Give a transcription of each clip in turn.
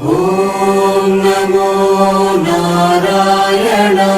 ॐ नमो नारायणाय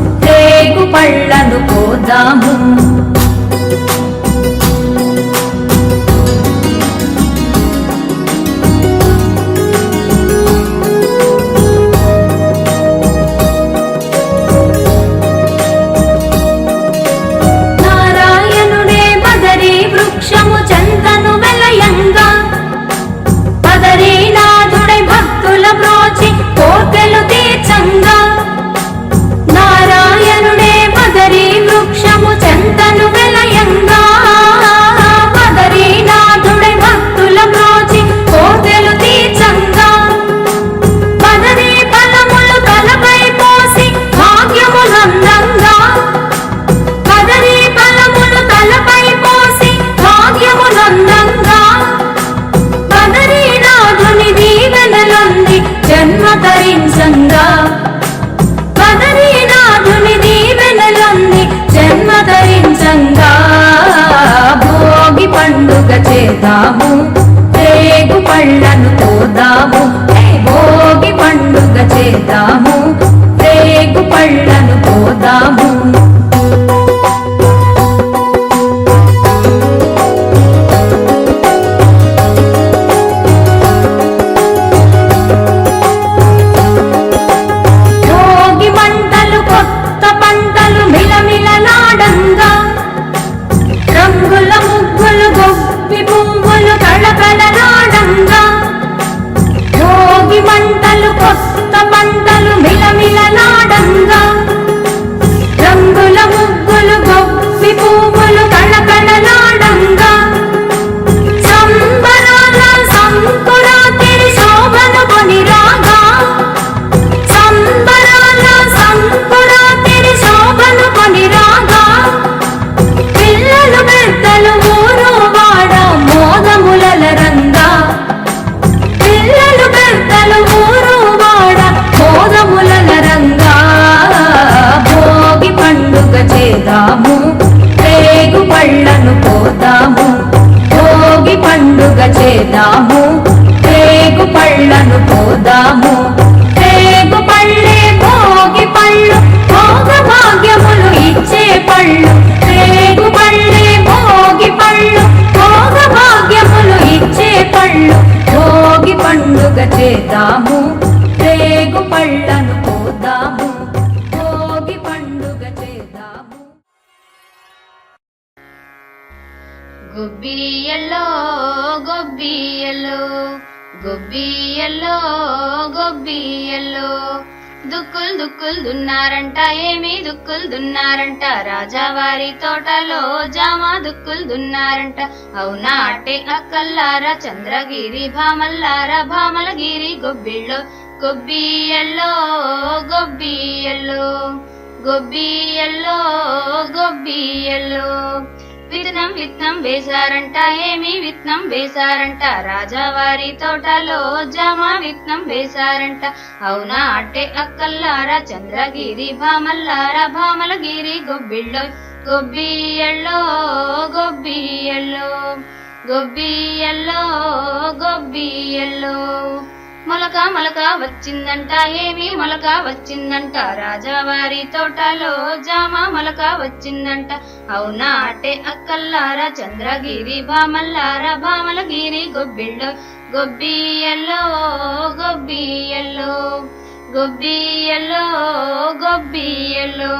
పళ్ళను కోదాము చేద్దాము. రేగు పళ్ళను పోదాము భోగి పండుగ చేద్దాము. రేగు పళ్ళను పోదాము గొబ్బియల్లో గొబ్బియల్లో గొబ్బియల్లో గొబ్బియల్లో. దుక్కులు దుక్కులు దున్నారంట ఏమి దుక్కులు దున్నారంట. రాజావారి తోటలో జామ దుక్కులు దున్నారంట. అవునా అట్టే అక్కల్లారా చంద్రగిరి భామల్లారా భామలగిరి గొబ్బిళ్ళో. గొబ్బియల్లో గొబ్బియల్లో గొబ్బియల్లో గొబ్బియల్లో. విత్తనం విత్తనం వేశారంట ఏమి విత్తనం వేశారంట రాజావారి తోటలో జామ విత్తనం వేశారంట అవునా అట్టే అక్కల్లారా చంద్రగిరి భామల్లారా భామలగిరి గొబ్బిళ్ళో గొబ్బియల్లో గొబ్బియల్లో గొబ్బియల్లో గొబ్బియల్లో మొలక మొలక వచ్చిందంట ఏమి? మొలక వచ్చిందంట రాజావారి తోటలో జామ మొలక వచ్చిందంట. అవునా అటే అక్కల్లారా చంద్రగిరి భామల్లారా భామలగిరి గొబ్బిళ్ళో గొబ్బియల్లో గొబ్బియల్లో గొబ్బియల్లో గొబ్బియల్లో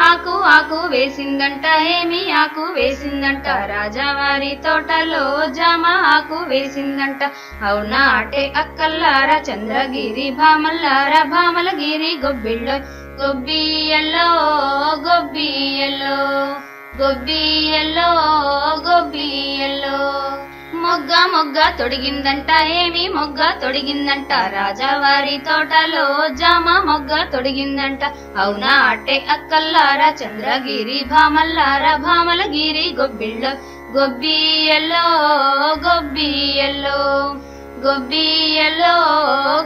ఆకు ఆకు వేసిందంట ఏమి? ఆకు వేసిందంట. రాజావారి తోటలో జామ ఆకు వేసిందంట. అవునా అటే అక్కల్లారా? చంద్రగిరి భామల్లారా? భామలగిరి గొబ్బిళ్ళో గొబ్బియల్లో గొబ్బియల్లో గొబ్బియల్లో గొబ్బియల్లో మొగ్గ మొగ్గ తొడిగిందంట ఏమి? మొగ్గ తొడిగిందంట రాజావారి తోటలో జామ మొగ్గ తొడిగిందంట. అవునా అట్టే అక్కల్లారా చంద్రగిరి భామల్లారా భామలగిరి గొబ్బిళ్ళో? గొబ్బియల్లో గొబ్బియల్లో గొబ్బియల్లో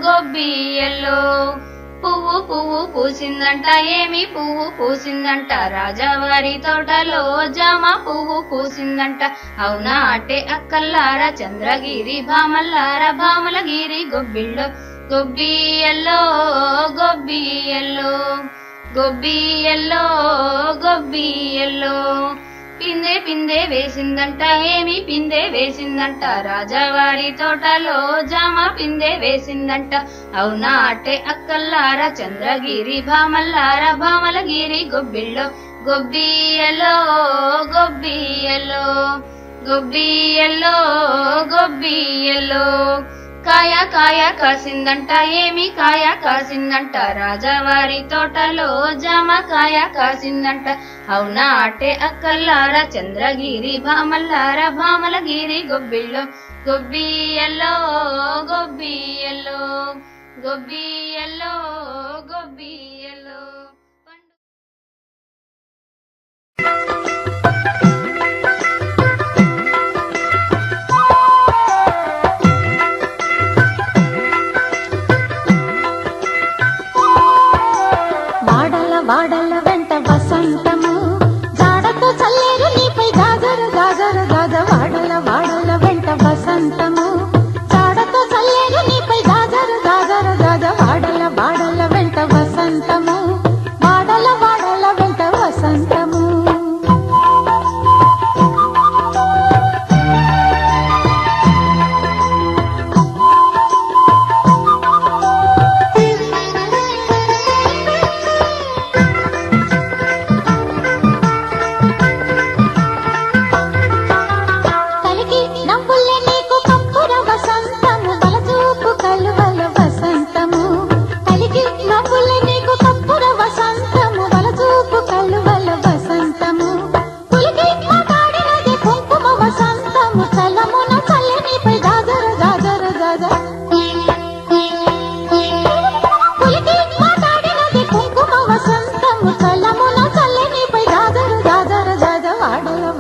గొబ్బియల్లో పువ్వు పువ్వు పూసిందంట ఏమి? పువ్వు పూసిందంట రాజావారి తోటలో జామ పువ్వు పూసిందంట. అవునా అట్టే అక్కల్లారా చంద్రగిరి భామల్లారా భామలగిరి గొబ్బిళ్ళో గొబ్బియల్లో గొబ్బియల్లో గొబ్బియల్లో గొబ్బియల్లో పిందే పిందే వేసిందంట ఏమి పిందే వేసిందంట. రాజావారి తోటలో జామ పిందే వేసిందంట. అవునా అట్టే అక్కల్లారా చంద్రగిరి భామల్లారా భామలగిరి గొబ్బిళ్ళో గొబ్బియలో గొబ్బియలో గొబ్బియలో గొబ్బియలో కాయ కాయ కాసిందంట ఏమి కాయ కాసిందంట. రాజావారి తోటలో జామ కాయ కాసిందంట. అవునా అటే అక్కల్లారా చంద్రగిరి భామల్లారా భామలగిరి గొబ్బిళ్ళో. గొబ్బియల్లో గొబ్బియల్లో గొబ్బియల్లో గొబ్బియల్లో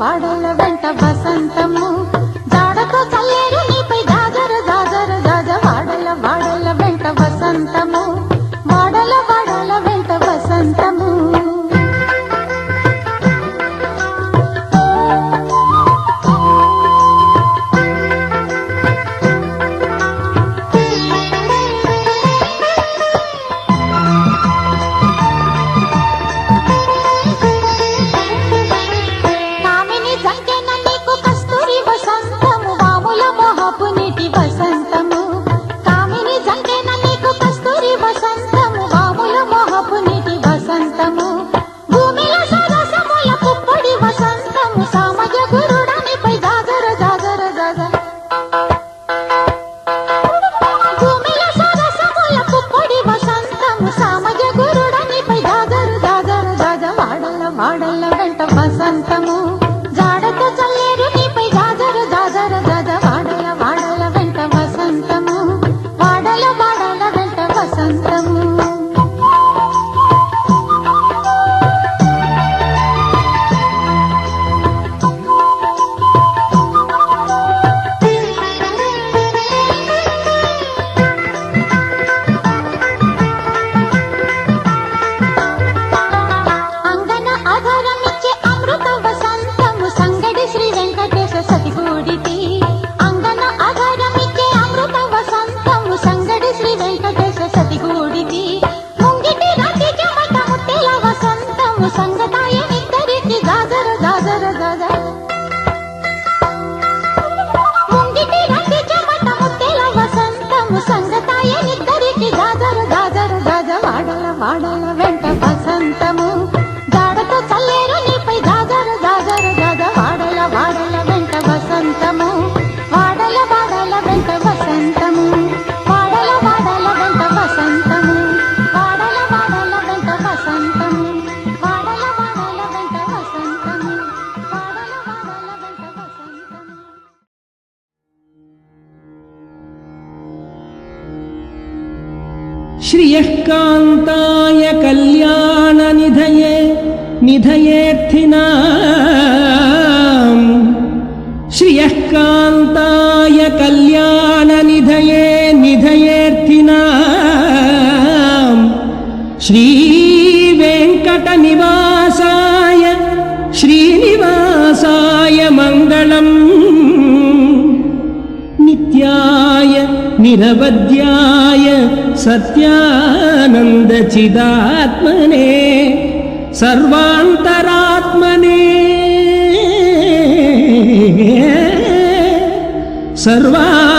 வட వసంతము श्रियःकान्ताय कल्याणनिधये निधयेऽर्थिनाम् श्रियःकान्ताय कल्याणनिधये निधयेऽर्थिनाम् श्रीवेङ्कटनिवासाय श्रीनिवासाय मङ्गलम् नित्याय निरवध्याय सत्यानन्दचिदात्मने सर्वान्तरात्मने सर्वा